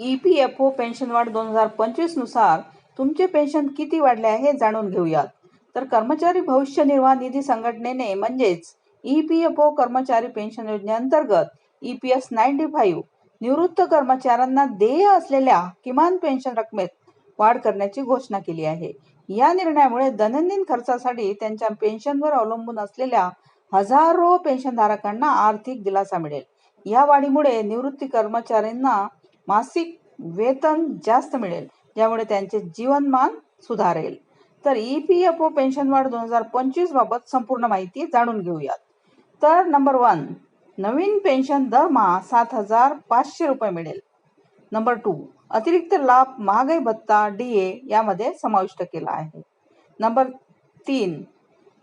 E P F O pension वाढ दोन हजार पंचवीसनुसार तुमचे पेन्शन किती वाढले आहे हे जाणून घेऊयात. तर कर्मचारी भविष्य निर्वाह निधी संघटनेने म्हणजेच ई पी एफ ओ कर्मचारी पेन्शन योजनेअंतर्गत E P S ninety five निवृत्त कर्मचाऱ्यांना देय असलेल्या किमान पेन्शन रकमेत वाढ करण्याची घोषणा केली आहे. या निर्णयामुळे दैनंदिन खर्चासाठी त्यांच्या पेन्शनवर अवलंबून असलेल्या हजारो पेन्शनधारकांना आर्थिक दिलासा मिळेल. या वाढीमुळे निवृत्ती कर्मचाऱ्यांना मासिक वेतन जास्त मिळेल ज्यामुळे त्यांचे जीवनमान सुधारेल. तर E P F O pension वाढ दोन हजार पंचवीस बाबत संपूर्ण माहिती जाणून घेऊयात. तर नंबर वन नवीन पेन्शन दरमहा सात हजार पाचशे रुपये मिळेल. नंबर टू अतिरिक्त लाभ महागाई भत्ता डी ए यामध्ये समाविष्ट केला आहे. नंबर तीन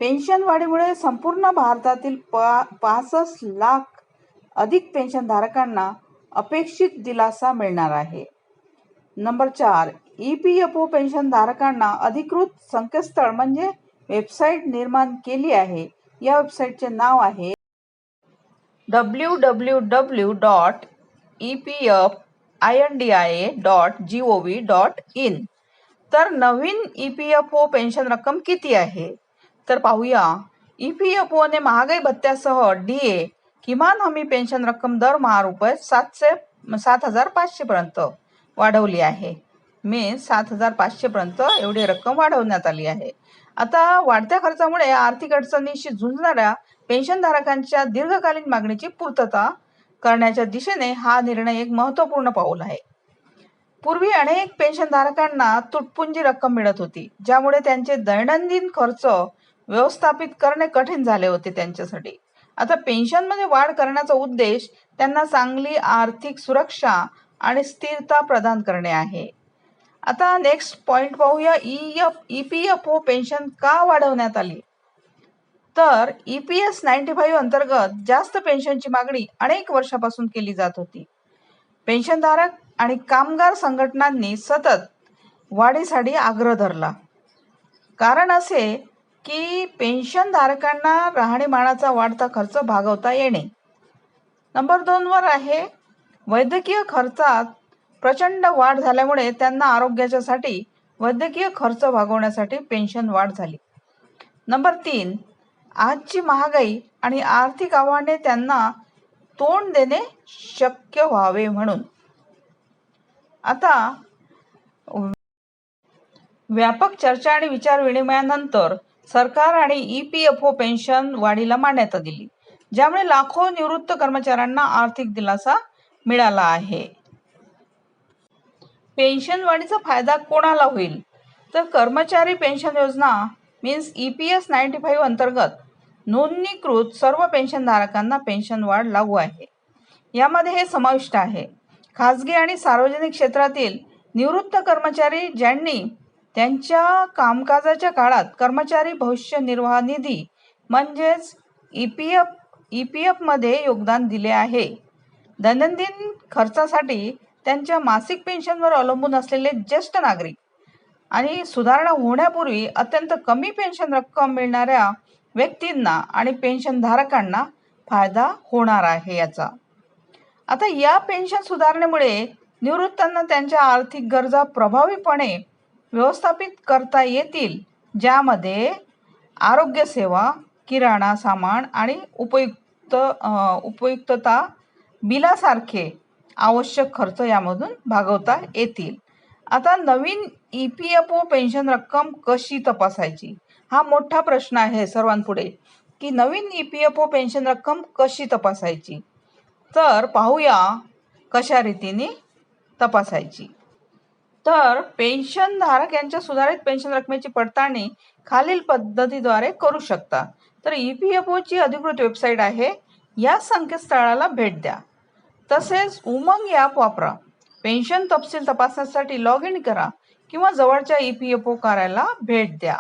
पेन्शन वाढीमुळे संपूर्ण भारतातील पा पासष्ट लाख अधिक पेन्शनधारकांना अपेक्षित दिलासा मिळणार आहे. नंबर चार ई पी एफ ओ पेन्शनधारकांना अधिकृत संकेतस्थळ म्हणजे वेबसाईट निर्माण केली आहे. या वेबसाईटचे नाव आहे W W W dot E P F I N D I A dot G O V dot in तर नवीन E P F O pension रक्कम किती आहे? तर पाहूया ई पी एफ ओने महागाई भत्त्यासह डी ए किमान हमी पेन्शन रक्कम दरमहा रुपये सातशे सात हजार पाचशेपर्यंत वाढवली आहे. मे सात हजार पाचशेपर्यंत एवढी रक्कम वाढवण्यात आली आहे. आता वाढत्या खर्चामुळे आर्थिक अडचणीशी झुंजणाऱ्या पेन्शनधारकांच्या दीर्घकालीन मागणीची पूर्तता करण्याच्या दिशेने हा निर्णय एक महत्त्वपूर्ण पाऊल आहे. पूर्वी अनेक पेन्शनधारकांना तुटपुंजी रक्कम मिळत होती ज्यामुळे त्यांचे दैनंदिन खर्च व्यवस्थापित करणे कठीण झाले होते त्यांच्यासाठी. आता पेन्शनमध्ये वाढ करण्याचा उद्देश त्यांना चांगली आर्थिक सुरक्षा आणि स्थिरता प्रदान करणे आहे. आता नेक्स्ट पॉइंट पाहूया. E F E P F O pension का वाढवण्यात आली? तर E P S ninety five अंतर्गत जास्त पेन्शनची मागणी अनेक वर्षापासून केली जात होती. पेन्शनधारक आणि कामगार संघटनांनी सतत वाढीसाठी आग्रह धरला. कारण असे की पेन्शनधारकांना राहणीमानाचा वाढता खर्च भागवता येणे. नंबर दोनवर आहे वैद्यकीय खर्चात प्रचंड वाढ झाल्यामुळे त्यांना आरोग्याच्यासाठी वैद्यकीय खर्च भागवण्यासाठी पेन्शन वाढ झाली. नंबर तीन आजची महागाई आणि आर्थिक आव्हाने त्यांना तोंड देणे शक्य व्हावे म्हणून. आता व्यापक चर्चा आणि विचार विनिमयानंतर सरकार आणि E P F O pension वाढीला मान्यता दिली. ज्यामुळे लाखो निवृत्त कर्मचाऱ्यांना आर्थिक दिलासा मिळाला आहे. पेन्शन वाढीचा फायदा कोणाला होईल? तर कर्मचारी पेन्शन योजना means E P S ninety five अंतर्गत नोंदणीकृत सर्व पेन्शनधारकांना पेन्शन वाढ लागू आहे. यामध्ये हे समाविष्ट आहे. खाजगी आणि सार्वजनिक क्षेत्रातील निवृत्त कर्मचारी ज्यांनी त्यांच्या कामकाजाच्या काळात कर्मचारी भविष्य निर्वाह निधी म्हणजेच E P F E P एफमध्ये योगदान दिले आहे. दैनंदिन खर्चासाठी त्यांच्या मासिक पेन्शनवर अवलंबून असलेले ज्येष्ठ नागरिक आणि सुधारणा होण्यापूर्वी अत्यंत कमी पेन्शन रक्कम मिळणाऱ्या व्यक्तींना आणि पेन्शनधारकांना फायदा होणार आहे याचा. आता या पेन्शन सुधारणेमुळे निवृत्तांना त्यांच्या आर्थिक गरजा प्रभावीपणे व्यवस्थापित करता येतील ज्यामध्ये आरोग्यसेवा किराणा सामान आणि उपयुक्त उपयुक्तता बिलासारखे आवश्यक खर्च यामधून भागवता येतील. आता नवीन E P F O pension रक्कम कशी तपासायची? हा मोठा प्रश्न आहे सर्वांपुढे. की नवीन E P F O pension रक्कम कशी तपासायची? तर पाहूया कशा रीतीने तपासायची. तर पेन्शनधारक यांच्या सुधारित पेन्शन रकमेची पडताळणी खालील पद्धतीद्वारे करू शकता. तर ई पी एफ ओची अधिकृत वेबसाईट आहे. या संकेतस्थळाला भेट द्या. तसेच उमंग ॲप वापरा. पेन्शन तपशील तपासण्यासाठी लॉग इन करा किंवा जवळच्या ई पी एफ ओ कार्याला भेट द्या.